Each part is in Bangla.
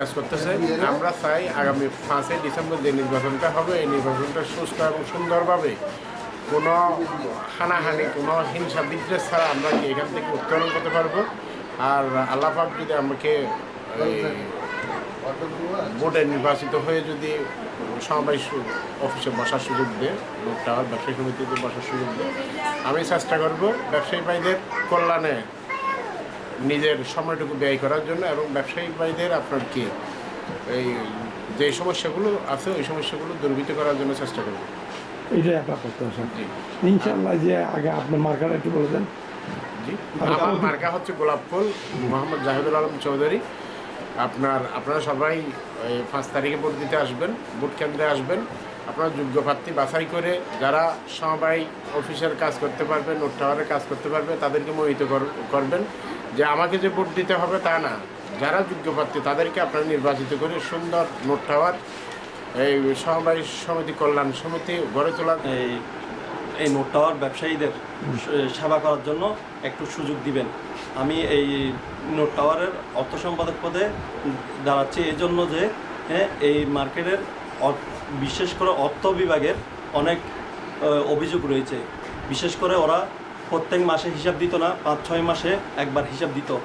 কাজ করতেছে। আমরা চাই আগামী পাঁচই ডিসেম্বর যে নির্বাচনটা হবে, এই নির্বাচনটা সুস্থ এবং সুন্দরভাবে কোনো হানাহানি, কোনো হিংসা, বিদ্বেষ ছাড়া আমরা কি এখান থেকে উত্তোলন করতে পারব? আর আল্লাহ পাক যদি আমাকে ভোটে নির্বাচিত হয়ে যদি সবাই অফিসে বসার সুযোগ দেয়, ভোট টাওয়ার ব্যবসায়ী সমিতিতে বসার সুযোগ দেয়, আমি চেষ্টা করব ব্যবসায়ী ভাইদের কল্যাণে নিজের সময়টুকু ব্যয় করার জন্য এবং ব্যবসায়ী ভাইদের আপনার কি এই যে সমস্যাগুলো আছে ওই সমস্যাগুলো দুর্বৃত্ত করার জন্য চেষ্টা করব। এটাই আপনার প্রত্যাশা জি। ইনশাল্লাহ যে আগে আপনার মার্কাটা একটু বলে দেন। জি। আমার মার্কা হচ্ছে গোলাপ ফুল মোহাম্মদ জাহিদুল আলম চৌধুরী। আপনার আপনারা সবাই পাঁচ তারিখে ভোট দিতে আসবেন ভোট কেন্দ্রে আসবেন। আপনারা যোগ্য প্রার্থী বাছাই করে যারা সবাই অফিসের কাজ করতে পারবে নোট টাওয়ারের কাজ করতে পারবে তাদেরকে মোহিত কর- করবেন যে আমাকে যে ভোট দিতে হবে তা না। যারা যোগ্য প্রার্থী তাদেরকে আপনারা নির্বাচিত করে সুন্দর নোট টাওয়ার এই সমবায় সমিতি কল্যাণ সমিতি গড়ে তোলার এই এই নোট টাওয়ার ব্যবসায়ীদের সেবা করার জন্য একটু সুযোগ দিবেন। আমি এই নোট টাওয়ারের অর্থ সম্পাদক পদে দাঁড়াচ্ছি। এই জন্য যে হ্যাঁ, এই মার্কেটের বিশেষ করে অর্থ বিভাগের অনেক অভিযোগ রয়েছে। বিশেষ করে ওরা প্রত্যেক মাসে হিসাব দিত না, পাঁচ, ছয় মাসে একবার হিসাব দিত।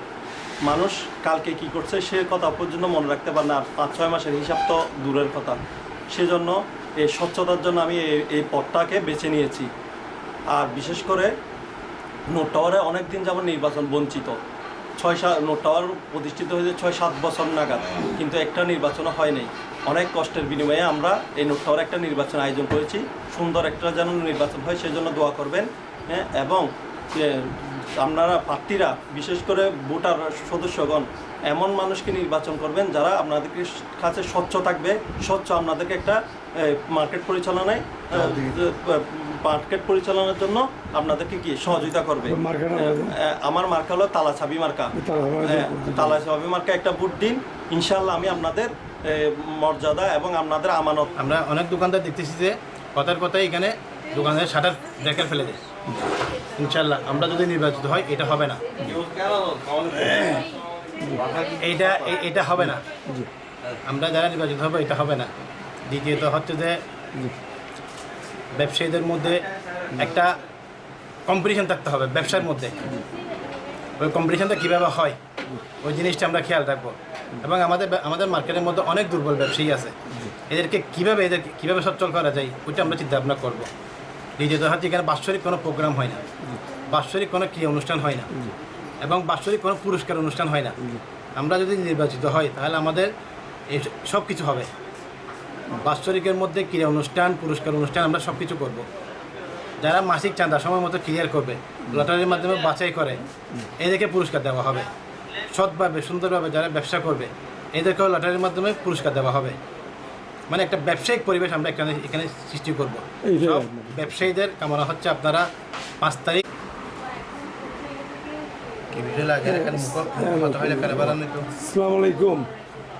মানুষ কালকে কি করছে সে কথা পর্যন্ত মনে রাখতে পারে না, আর পাঁচ, ছয় মাসের হিসাব তো দূরের কথা। সেজন্য এই স্বচ্ছতার জন্য আমি এই- পথটাকে বেছে নিয়েছি। আর বিশেষ করে নোট টাওয়ারে অনেক দিন যাবত নির্বাচন বঞ্চিত। ছয় সাত টাওয়ার প্রতিষ্ঠিত হয়েছে ছয় সাত বছর নাগাদ, কিন্তু একটা নির্বাচনও হয়নি। অনেক কষ্টের বিনিময়ে আমরা এই নোট টাওয়ার একটা নির্বাচন আয়োজন করেছি। সুন্দর একটা যেন নির্বাচন হয়, সেজন্য দোয়া করবেন হ্যাঁ এবং আপনারা প্রার্থীরা বিশেষ করে ভোটার সদস্যগণ এমন মানুষকে নির্বাচন করবেন যারা আপনাদেরকে কাছে স্বচ্ছ থাকবে। স্বচ্ছ আপনাদেরকে একটা মার্কেট পরিচালনায় মার্কেট পরিচালনার জন্য আপনাদেরকে কি সহযোগিতা করবে। আমার মার্কা হলো তালা ছাবি মার্কা তালা- হ্যাঁ, তালা ছাবি মার্কা একটা বুট দিন। ইনশাল্লাহ আমি আপনাদের মর্যাদা এবং আপনাদের আমানত। আমরা অনেক দোকানদার দেখতেছি যে কথার কথাই এখানে দোকানের শাটার দেখে ফেলে দেয়। ইনশাল্লাহ আমরা যদি নির্বাচিত হয় এটা হবে না। এইটা এটা হবে না। আমরা যারা নির্বাচিত হবে এটা হবে না। দ্বিতীয়ত হচ্ছে যে ব্যবসায়ীদের মধ্যে একটা কম্পিটিশন থাকতে হবে ব্যবসার মধ্যে। ওই কম্পিটিশনটা কীভাবে হয় ওই জিনিসটা আমরা খেয়াল রাখব। এবং আমাদের আমাদের মার্কেটের মধ্যে অনেক দুর্বল ব্যবসায়ী আছে। এদেরকে কীভাবে এদের কীভাবে সচ্ছল করা যায় ওইটা আমরা চিন্তা ভাবনা করব। দ্বিতীয়ত হচ্ছে এখানে বাৎসরিক কোনো প্রোগ্রাম হয় না। বাৎসরিক কোনো ক্রিয়া অনুষ্ঠান হয় না। এবং বাৎসরিক কোনো পুরস্কার অনুষ্ঠান হয় না। আমরা যদি নির্বাচিত হই তাহলে আমাদের এই সব কিছু হবে। বাৎসরিকের মধ্যে ক্রিয়া অনুষ্ঠান, পুরস্কার অনুষ্ঠান আমরা সব কিছু করব। যারা মাসিক চাঁদা সময় মতো ক্লিয়ার করবে, লটারির মাধ্যমে বাছাই করে, এদেরকে পুরস্কার দেওয়া হবে। সৎভাবে, সুন্দরভাবে যারা ব্যবসা করবে, এদেরকেও লটারির মাধ্যমে পুরস্কার দেওয়া হবে। মানে একটা ব্যবসায়িক পরিবেশ আমরা এখানে এখানে সৃষ্টি করব। সব ব্যবসায়ীদের কামনা হচ্ছে আপনারা পাঁচ তারিখ। আসসালামু আলাইকুম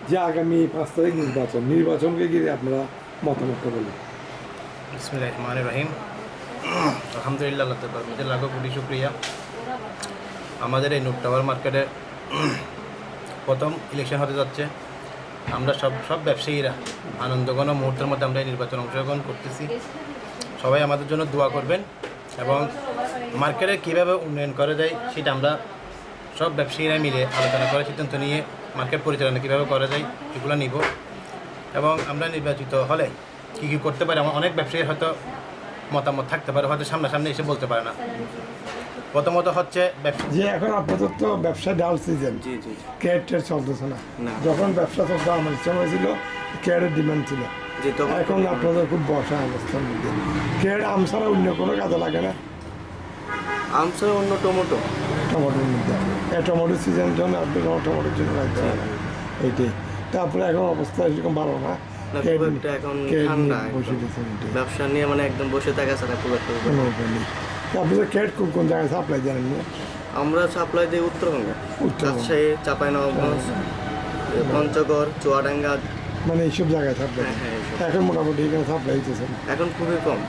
যে আগামী পাঁচ তারিখ নির্বাচন নির্বাচনকে ঘিরে আপনারা মতামতটা বলুন। বিসমিল্লাহির রহমানির রহিম। আলহামদুলিল্লাহ আল্লাহ তাআলার লাখো কোটি শুক্রিয়া। আমাদের এই নুট টাওয়ার মার্কেটে প্রথম ইলেকশন হতে যাচ্ছে। আমরা সব সব ব্যবসায়ীরা আনন্দঘন মুহূর্তের মধ্যে আমরা এই নির্বাচন অংশগ্রহণ করতেছি। সবাই আমাদের জন্য দোয়া করবেন এবং মার্কেটে কীভাবে উন্নয়ন করা যায় সেটা আমরা সব ব্যবসায়ীরা মিলে আলোচনা করে সিদ্ধান্ত নিয়ে মার্কেট পরিচালনা কীভাবে করা যায় এগুলো নিব। এবং আমরা নির্বাচিত হলে কী কী করতে পারি আমার অনেক ব্যবসায়ী হয়তো মতামত থাকতে পারে, হয়তো সামনাসামনি এসে বলতে পারে না। প্রথমত হচ্ছে যে এখন আপাতত ব্যবসা ডাল সিজন। জি জি ক্যারেট টেট চলতেছে না। যখন ব্যবসা চলতে আমার সময় ছিল ক্যারেট ডিমান্ড ছিল। এখন আপনাদের খুব বসা অবস্থার মধ্যে। ক্যারেট আম ছাড়া অন্য কোনো কাজে লাগে না। আমসা অন্য টমেটো। টমেটোর মধ্যে। এই টমেটোর সিজনের জন্য আপনি টমেটোর জন্য রাখতে এইটাই। তারপরে এখন অবস্থা এরকম ভালো না। এখন ঠান্ডা ব্যবসা নিয়ে মানে একদম বসে থাকা ছাড়া খুব একটা তারপরে ক্যারেট কোন কোন জায়গায় সাপ্লাই জানেন আমরা সাপ্লাই দিই উত্তরবঙ্গে। রাজশাহী চাঁপাইনবাবগঞ্জ পঞ্চগড় চুয়াডাঙ্গা। মানে এইসব জায়গায় সাপ্লাই হ্যাঁ, হ্যাঁ, এখন মোটামুটি এখানে সাপ্লাই হইতেছে। এখন খুবই কম।